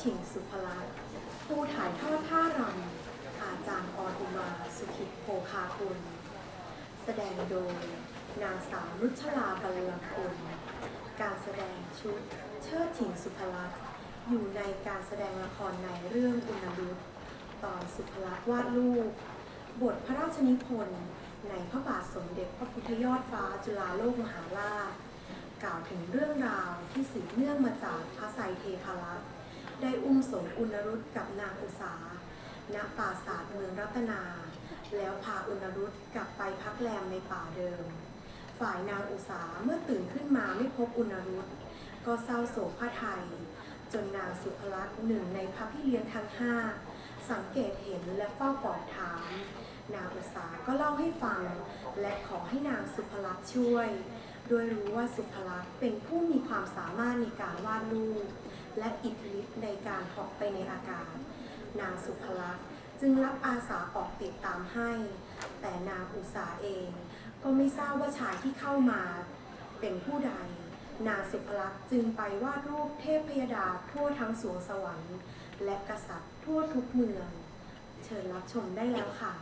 ชิงสุภลักษณ์ผู้ถ่ายทอดท่ารำอาจารย์ออนอุมาสุขิตโภคาคุณ แสดงโดย นางสาวรุชลาบรรลังกุลการแสดงชุดเชิดถิงสุภลักษณ์อยู่ในการแสดงละครในเรื่องอุณรุตตอนสุภลักษณ์วาดรูปบทพระราชนิพนธ์ในพระบาทสมเด็จพระพุทธยอดฟ้าจุฬาโลกมหาราช กล่าวถึงเรื่องราวที่สืบเนื่องมาจากพระไซเทพารักษ์ ได้อุ้มสมอุณรุตกับนางอุสาณปราสาทเมืองรัตนา แล้วพาอุณรุตกลับไปพักแรมในป่าเดิม ฝ่ายนางอุสาเมื่อตื่นขึ้นมาไม่พบอุณรุตก็เศร้าโศกพระไทย จนนางสุภลักษณ์หนึ่งในพระพี่เลี้ยงทั้งห้าสังเกตเห็นและเฝ้าปอบถาม นางอุษาก็เล่าให้ฟัง และขอให้นางสุภลักษณ์ช่วย โดยรู้ว่าสุภลักษณ์เป็นผู้มีความสามารถในการวาดรูป และอิทธิฤทธิ์ในการเหาะไปในอากาศ นางสุภลักษณ์จึงรับอาสาออกติดตามให้ แต่นางอุษาเอง ก็ไม่ทราบว่าชายที่เข้ามาเป็นผู้ใด นางสุภลักษณ์จึงไปวาดรูปเทพพยดาทั่วทั้งสวงสวรรค์ และกษัตริย์ทั่วทุกเมือง เชิญรับชมได้แล้วค่ะ